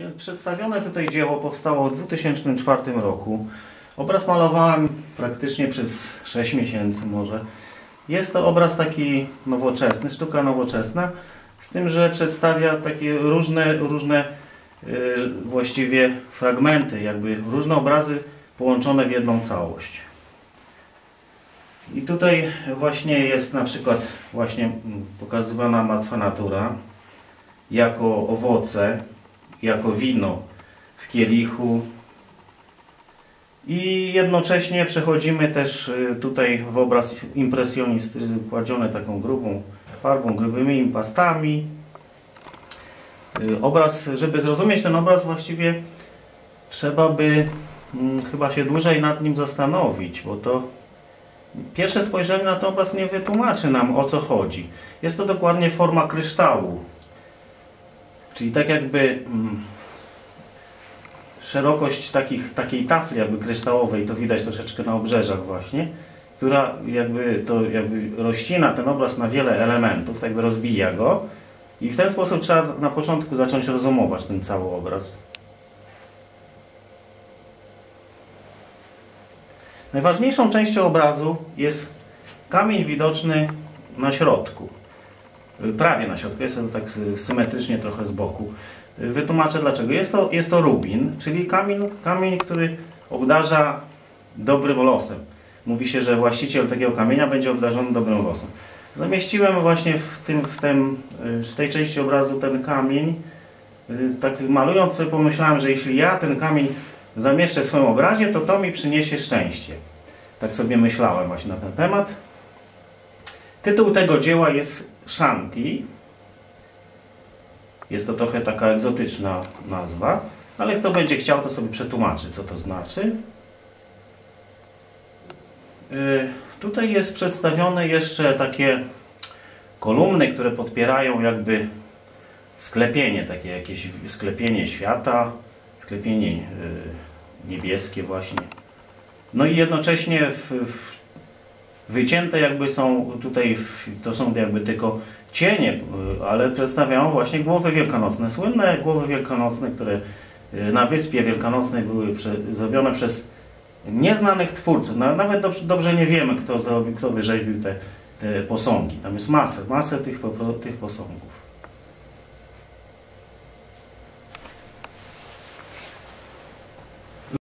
Więc przedstawione tutaj dzieło powstało w 2004 roku. Obraz malowałem praktycznie przez 6 miesięcy może. Jest to obraz taki nowoczesny, sztuka nowoczesna, z tym, że przedstawia takie różne, różne yy, właściwie fragmenty, jakby różne obrazy połączone w jedną całość. I tutaj właśnie jest na przykład właśnie mm, pokazywana martwa natura jako owoce, jako wino w kielichu. I jednocześnie przechodzimy też y, tutaj w obraz impresjonistyczny, kładziony taką grubą farbą, grubymi impastami. Y, Obraz, żeby zrozumieć ten obraz właściwie trzeba by mm, chyba się dłużej nad nim zastanowić, bo to pierwsze spojrzenie na ten obraz nie wytłumaczy nam o co chodzi. Jest to dokładnie forma kryształu. Czyli tak jakby mm, szerokość takich, takiej tafli jakby kryształowej, to widać troszeczkę na obrzeżach właśnie, która jakby to jakby rozcina ten obraz na wiele elementów, tak jakby rozbija go i w ten sposób trzeba na początku zacząć rozumować ten cały obraz. Najważniejszą częścią obrazu jest kamień widoczny na środku. Prawie na środku, jest to tak symetrycznie trochę z boku. Wytłumaczę dlaczego. Jest to, jest to rubin, czyli kamień, kamień, który obdarza dobrym losem. Mówi się, że właściciel takiego kamienia będzie obdarzony dobrym losem. Zamieściłem właśnie w, tym, w, tym, w tej części obrazu ten kamień. Tak malując sobie pomyślałem, że jeśli ja ten kamień zamieszczę w swoim obrazie, to to mi przyniesie szczęście. Tak sobie myślałem właśnie na ten temat. Tytuł tego dzieła jest Shanti. Jest to trochę taka egzotyczna nazwa, ale kto będzie chciał, to sobie przetłumaczy, co to znaczy. Yy, tutaj jest przedstawione jeszcze takie kolumny, które podpierają jakby sklepienie, takie jakieś sklepienie świata, sklepienie yy, niebieskie właśnie. No i jednocześnie w, w wycięte jakby są tutaj, to są jakby tylko cienie, ale przedstawiają właśnie głowy wielkanocne. Słynne głowy wielkanocne, które na Wyspie Wielkanocnej były zrobione przez nieznanych twórców. Nawet dobrze, dobrze nie wiemy, kto zrobił, kto wyrzeźbił te, te posągi. Tam jest masę, masę tych, tych posągów.